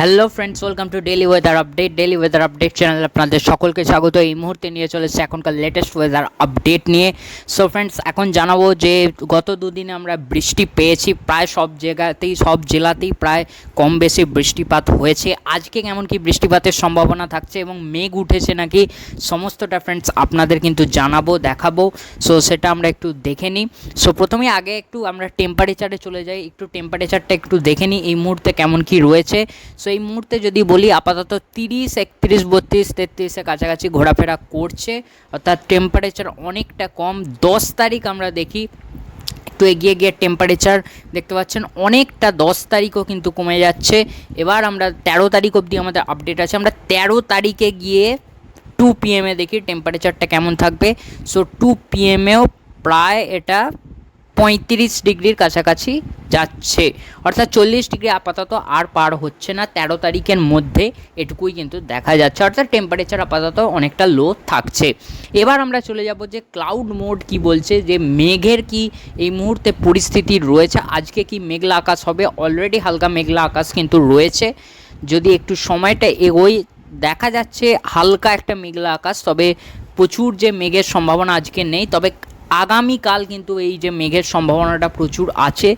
Hello friends welcome to daily weather update daily weather update চ্যানেলে আপনাদের সকলকে স্বাগত। এই মুহূর্তে নিয়ে চলেছে এখনকার লেটেস্ট ওয়েদার আপডেট নিয়ে। সো ফ্রেন্ডস এখন জানাব যে গত দুদিনে আমরা বৃষ্টি পেয়েছি। প্রায় সব জায়গাতেই, সব জেলাতেই প্রায় কম বেশি বৃষ্টিপাত হয়েছে। আজকে কেমন কি বৃষ্টিপাতের সম্ভাবনা থাকছে এবং মেঘ উঠেছে নাকি, সমস্তটা ফ্রেন্ডস আপনাদের কিন্তু জানাব, দেখাবো। সো সেটা আমরা একটু দেখে নিই। সো প্রথমে আগে একটু আমরা টেম্পারেচারে চলে যাই। একটু টেম্পারেচারটা একটু দেখে নিই। এই মুহূর্তে কেমন কি রয়েছে। সো এই মুহূর্তে যদি বলি, আপাতত তিরিশ, একত্রিশ, বত্রিশ তেত্রিশের কাছাকাছি ঘোরাফেরা করছে, অর্থাৎ টেম্পারেচার অনেকটা কম। দশ তারিখ আমরা দেখি, একটু এগিয়ে গিয়ে টেম্পারেচার দেখতে পাচ্ছেন, অনেকটা দশ তারিখও কিন্তু কমে যাচ্ছে। এবার আমরা তেরো তারিখ অবধি আমাদের আপডেট আছে। আমরা তেরো তারিখে গিয়ে টু পিএমে দেখি টেম্পারেচারটা কেমন থাকবে। সো টু পিএমেও প্রায় এটা পঁয়ত্রিশ ডিগ্রির কাছাকাছি যাচ্ছে। অর্থাৎ চল্লিশ ডিগ্রি আপাতত আর পার হচ্ছে না, তেরো তারিখের মধ্যে এটুকুই কিন্তু দেখা যাচ্ছে। অর্থাৎ টেম্পারেচার আপাতত অনেকটা লো থাকছে। এবার আমরা চলে যাব যে ক্লাউড মোড কি বলছে, যে মেঘের কি এই মুহূর্তে পরিস্থিতি রয়েছে। আজকে কি মেঘলা আকাশ হবে? অলরেডি হালকা মেঘলা আকাশ কিন্তু রয়েছে। যদি একটু সময়টা এগোই, দেখা যাচ্ছে হালকা একটা মেঘলা আকাশ, তবে প্রচুর যে মেঘের সম্ভাবনা আজকে নেই। তবে আগামীকাল কিন্তু এই যে মেঘের সম্ভাবনাটা প্রচুর আছে।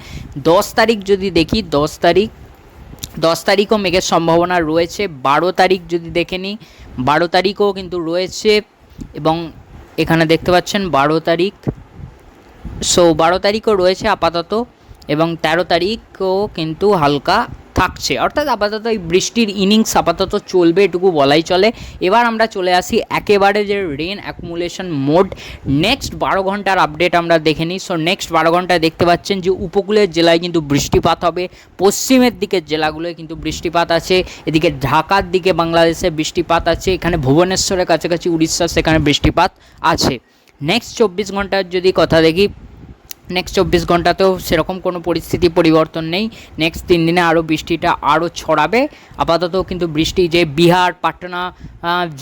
দশ তারিখ যদি দেখি, দশ তারিখ, দশ তারিখও মেঘের সম্ভাবনা রয়েছে। বারো তারিখ যদি দেখে নিই, বারো তারিখও কিন্তু রয়েছে এবং এখানে দেখতে পাচ্ছেন বারো তারিখ। সো বারো তারিখও রয়েছে আপাতত এবং তেরো তারিখও কিন্তু হালকা থাকছে। অর্থাৎ আপাতত এই বৃষ্টির ইনিংস আপাতত চলবে, এটুকু বলাই চলে। এবার আমরা চলে আসি একেবারে যে রেন অ্যাকুমুলেশন মোড নেক্সট বারো ঘণ্টার আপডেট আমরা দেখে নিই। সো নেক্সট বারো ঘন্টায় দেখতে পাচ্ছেন যে উপকূলের জেলায় কিন্তু বৃষ্টিপাত হবে। পশ্চিমের দিকের জেলাগুলোয় কিন্তু বৃষ্টিপাত আছে। এদিকে ঢাকার দিকে বাংলাদেশে বৃষ্টিপাত আছে। এখানে ভুবনেশ্বরের কাছাকাছি উড়িষ্যা সেখানে বৃষ্টিপাত আছে। নেক্সট চব্বিশ ঘণ্টার যদি কথা দেখি নেক্সট চব্বিশ ঘন্টাতেও সেরকম কোনো পরিস্থিতি, পরিবর্তন নেই। নেক্সট তিন দিনে আরও বৃষ্টিটা আরও ছড়াবে। আপাতত কিন্তু বৃষ্টি যে বিহার, পাটনা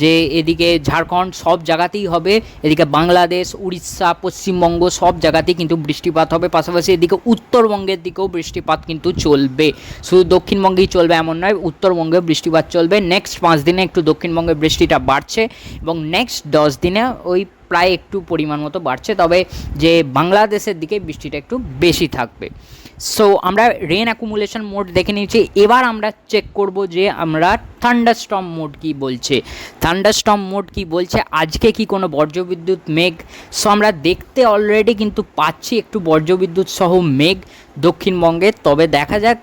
যে এদিকে ঝাড়খণ্ড সব জায়গাতেই হবে। এদিকে বাংলাদেশ, উড়িষ্যা, পশ্চিমবঙ্গ সব জায়গাতেই কিন্তু বৃষ্টিপাত হবে। পাশাপাশি এদিকে উত্তরবঙ্গের দিকেও বৃষ্টিপাত কিন্তু চলবে। শুধু দক্ষিণবঙ্গেই চলবে এমন নয়, উত্তরবঙ্গে বৃষ্টিপাত চলবে। নেক্সট পাঁচ দিনে একটু দক্ষিণবঙ্গে বৃষ্টিটা বাড়ছে এবং নেক্সট দশ দিনে ওই প্রায় একটু পরিমাণ মতো বাড়ছে, তবে যে বাংলাদেশের দিকে বৃষ্টিটা একটু বেশি থাকবে। সো আমরা রেন অ্যাকুমুলেশন মোড দেখে নিয়েছি। এবার আমরা চেক করব যে আমরা থান্ডারস্টর্ম মোড কি বলছে। থান্ডারস্টর্ম মোড কি বলছে? আজকে কি কোনো বজ্রবিদ্যুৎ মেঘ? সো আমরা দেখতে অলরেডি কিন্তু পাচ্ছি একটু বজ্রবিদ্যুৎ সহ মেঘ দক্ষিণবঙ্গে। তবে দেখা যাক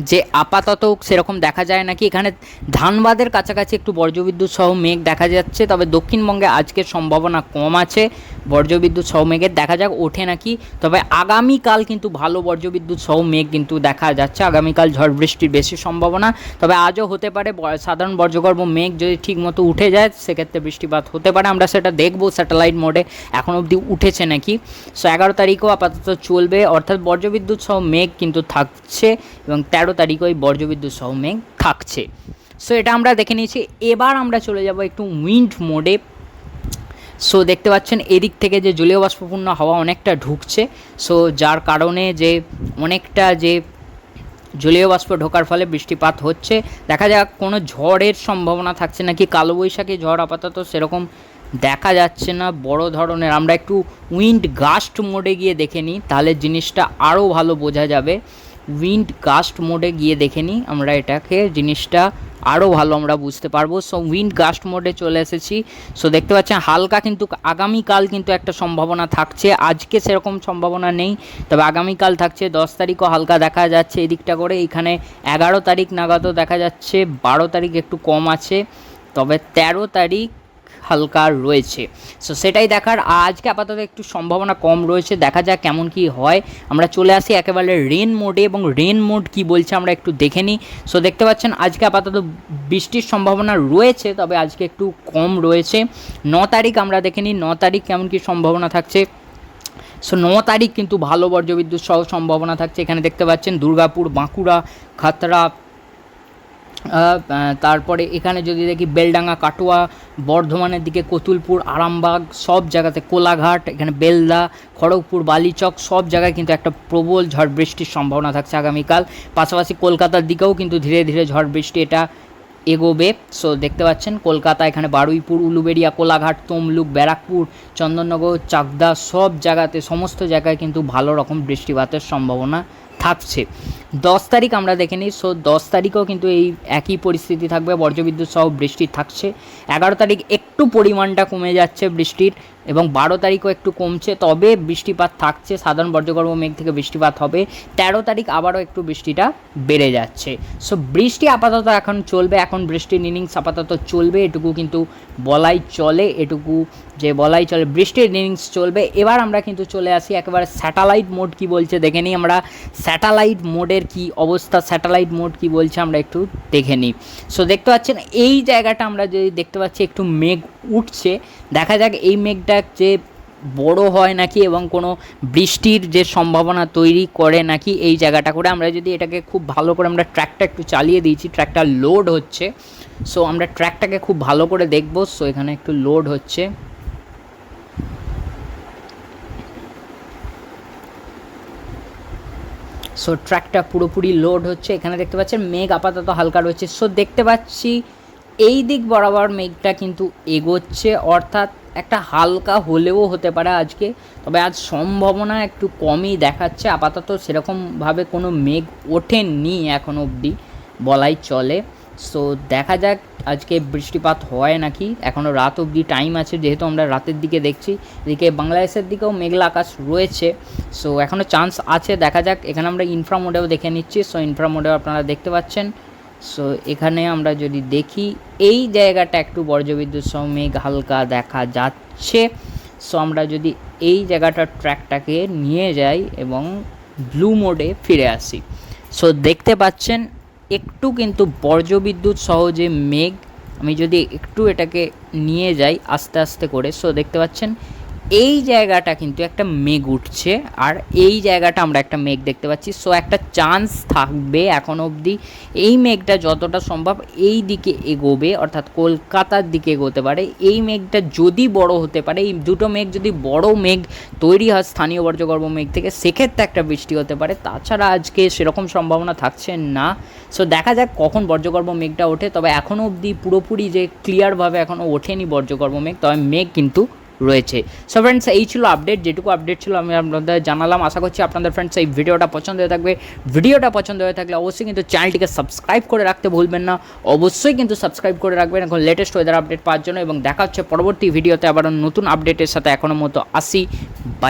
যে আপাতত সেরকম দেখা যায় নাকি? এখানে ধানবাদের কাছাকাছি একটু বজ্রবিদ্যুৎ সহ মেঘ দেখা যাচ্ছে, তবে দক্ষিণবঙ্গে আজকের সম্ভাবনা কম আছে। বজ্রবিদ্যুৎ সহ মেঘের দেখা যাক, ওঠে নাকি। তবে আগামীকাল কিন্তু ভালো বজ্রবিদ্যুৎ সহ মেঘ কিন্তু দেখা যাচ্ছে। আগামীকাল ঝড় বৃষ্টির বেশি সম্ভাবনা, তবে আজও হতে পারে সাধারণ বজ্রগর্ভ মেঘ যদি ঠিক মতো উঠে যায়, সেক্ষেত্রে বৃষ্টিপাত হতে পারে। আমরা সেটা দেখব স্যাটেলাইট মোডে। এখন অবধি উঠেছে নাকি? সো এগারো তারিখও আপাতত চলবে। অর্থাৎ বজ্রবিদ্যুৎ সহ মেঘ কিন্তু থাকছে এবং তেরো তারিখও এই বজ্রবিদ্যুৎ সহ মেঘ থাকছে। সো এটা আমরা দেখে নিয়েছি। এবার আমরা চলে যাব একটু উইন্ড মোডে। সো দেখতে পাচ্ছেন, এদিক থেকে যে জলীয় বাষ্পপূর্ণ হাওয়া অনেকটা ঢুকছে। সো যার কারণে যে অনেকটা যে জলীয় বাষ্প ঢোকার ফলে বৃষ্টিপাত হচ্ছে। দেখা যাক, কোনো ঝড়ের সম্ভাবনা থাকছে নাকি? কালবৈশাখী ঝড় আপাতত সেরকম দেখা যাচ্ছে না, বড় ধরনের। আমরা একটু উইন্ড গাস্ট মোডে গিয়ে দেখে নিই, তাহলে জিনিসটা আরও ভালো বোঝা যাবে। উইন্ড গাস্ট মোডে গিয়ে দেখে নিই আমরা এটাকে জিনিসটা আরও ভালো আমরা বুঝতে পারব। সো উইন্ড গাস্ট মোডে চলে এসেছি। সো দেখতে পাচ্ছেন, হালকা কিন্তু আগামীকাল কিন্তু একটা সম্ভাবনা থাকছে। আজকে সেরকম সম্ভাবনা নেই, তবে আগামীকাল থাকছে। দশ তারিখও হালকা দেখা যাচ্ছে এদিকটা করে। এখানে এগারো তারিখ নাগাদও দেখা যাচ্ছে, বারো তারিখ একটু কম আছে, তবে তেরো তারিখ হালকা রয়েছে। সো সেটাই দেখার। আজকে আপাতত একটু সম্ভাবনা কম রয়েছে। দেখা যাক কেমন কি হয়। আমরা চলে আসি একেবারে রেন মোডে এবং রেন মোড কি বলছে আমরা একটু দেখে নিই। সো দেখতে পাচ্ছেন, আজকে আপাতত বৃষ্টির সম্ভাবনা রয়েছে, তবে আজকে একটু কম রয়েছে। ন তারিখ আমরা দেখে নিই। ন তারিখ কেমন কি সম্ভাবনা থাকছে? সো ন তারিখ কিন্তু ভালো বজ্রবিদ্যুৎ সহ সম্ভাবনা থাকছে। এখানে দেখতে পাচ্ছেন, দুর্গাপুর, বাঁকুড়া, খাতড়া তারপরে এখানে যদি দেখি বেলডাঙ্গা, কাটোয়া, বর্ধমানের দিকে কতুলপুর, আরামবাগ, সব জায়গাতে কোলাঘাট, এখানে বেলদা, খড়গপুর, বালিচক, সব জায়গায় কিন্তু একটা প্রবল ঝড় বৃষ্টির সম্ভাবনা থাকছে আগামীকাল। পাশাপাশি কলকাতার দিকেও কিন্তু ধীরে ধীরে ঝড় বৃষ্টি এটা এগোবে। সো দেখতে পাচ্ছেন কলকাতা, এখানে বারুইপুর, উলুবেড়িয়া, কোলাঘাট, তমলুক, ব্যারাকপুর, চন্দননগর, চাকদা, সব জায়গাতে, সমস্ত জায়গায় কিন্তু ভালো রকম বৃষ্টিপাতের সম্ভাবনা থাকছে দশ তারিখ আমরা দেখে নিই। সো দশ তারিখেও কিন্তু এই একই পরিস্থিতি থাকবে। বর্জ্যবিদ্যুৎ সহ বৃষ্টি থাকছে। এগারো তারিখ একটু পরিমাণটা কমে যাচ্ছে বৃষ্টির। এবং বারো তারিখও একটু কমছে, তবে বৃষ্টিপাত থাকছে, সাধারণ বর্জ্যগর্ভ মেঘ থেকে বৃষ্টিপাত হবে। তেরো তারিখ আবারও একটু বৃষ্টিটা বেড়ে যাচ্ছে। সো বৃষ্টি আপাতত এখন চলবে, এখন বৃষ্টির ইনিংস আপাতত চলবে, এটুকু কিন্তু বলাই চলে, এটুকু যে বলাই চলে, বৃষ্টির ইনিংস চলবে। এবার আমরা কিন্তু চলে আসি একেবারে স্যাটেলাইট মোড কি বলছে, দেখে নিই আমরা স্যাটেলাইট মোডের কি অবস্থা স্যাটেলাইট মোড কি বলছে আমরা একটু দেখে নিই। সো দেখতে পাচ্ছেন, এই জায়গাটা আমরা যদি দেখতে পাচ্ছি, একটু মেঘ উঠছে। দেখা যাক এই মেঘটা যে বড় হয় নাকি এবং কোনো বৃষ্টির যে সম্ভাবনা তৈরি করে নাকি এই জায়গাটা করে। আমরা যদি এটাকে খুব ভালো করে আমরা ট্র্যাকটা একটু চালিয়ে দিয়েছি, ট্র্যাকটা লোড হচ্ছে। সো আমরা ট্র্যাকটাকে খুব ভালো করে দেখব। সো এখানে একটু লোড হচ্ছে। সো ট্র্যাকটা পুরোপুরি লোড হচ্ছে। এখানে দেখতে পাচ্ছেন মেঘ আপাতত হালকা রয়েছে। সো দেখতে পাচ্ছি এই দিক বরাবর মেঘটা কিন্তু এগোচ্ছে, অর্থাৎ একটা হালকা হলেও হতে পারে আজকে। তবে আজ সম্ভাবনা একটু কমই দেখাচ্ছে। আপাতত সেরকমভাবে কোনো মেঘ ওঠেনি এখন অবধি, বলাই চলে। সো দেখা যাক, আজকে বৃষ্টিপাত হয় নাকি? এখনও রাত অবধি টাইম আছে, যেহেতু আমরা রাতের দিকে দেখছি। এদিকে বাংলাদেশের দিকেও মেঘলা আকাশ রয়েছে। সো এখনও চান্স আছে, দেখা যাক। এখানে আমরা ইনফ্রা মোডেও দেখে নিচ্ছি। সো ইনফ্রা মোডেও আপনারা দেখতে পাচ্ছেন। সো এখানে আমরা যদি দেখি, এই জায়গাটা একটু বজ্রবিদ্যুৎ সহ মেঘ হালকা দেখা যাচ্ছে। সো আমরা যদি এই জায়গাটার ট্র্যাকটাকে নিয়ে যাই এবং ব্লু মোডে ফিরে আসি। সো দেখতে পাচ্ছেন, একটু কিন্তু বজ্রবিদ্যুৎ সহ যে মেঘ। আমি যদি একটু এটাকে নিয়ে যাই আস্তে আস্তে করে সো দেখতে পাচ্ছেন এই জায়গাটা কিন্তু একটা মেঘ উঠছে, আর এই জায়গাটা আমরা একটা মেঘ দেখতে পাচ্ছি। সো একটা চান্স থাকবে এখন অবধি। এই মেঘটা যতটা সম্ভব এই দিকে এগোবে, অর্থাৎ কলকাতার দিকে এগোতে পারে। এই মেঘটা যদি বড় হতে পারে, এই দুটো মেঘ যদি বড় মেঘ তৈরি হয় স্থানীয় বর্জ্যগর্ভ মেঘ থেকে, সেক্ষেত্রে একটা বৃষ্টি হতে পারে। তাছাড়া আজকে সেরকম সম্ভাবনা থাকছে না। সো দেখা যাক কখন বর্জ্যগর্ভ মেঘটা ওঠে। তবে এখনও অবধি পুরোপুরি যে ক্লিয়ারভাবে এখনও ওঠেনি বর্জ্যগর্ভ মেঘ, তবে মেঘ কিন্তু রয়েছে। সো ফ্রেন্ডস এই ছিল আপডেট যেটুকু আপডেট ছিল আমি আপনাদের জানালাম। আশা করছি আপনাদের ফ্রেন্ডস এই ভিডিওটা পছন্দ হয়ে থাকবে। ভিডিওটা পছন্দ হয়ে থাকলে অবশ্যই কিন্তু চ্যানেলটিকে সাবস্ক্রাইব করে রাখতে ভুলবেন না। অবশ্যই কিন্তু সাবস্ক্রাইব করে রাখবেন। এখন লেটেস্ট ওয়েদার আপডেট পাওয়ার জন্য এবং দেখা হচ্ছে পরবর্তী ভিডিওতে আবার নতুন আপডেটের সাথে এখনও মতো আসি। বাই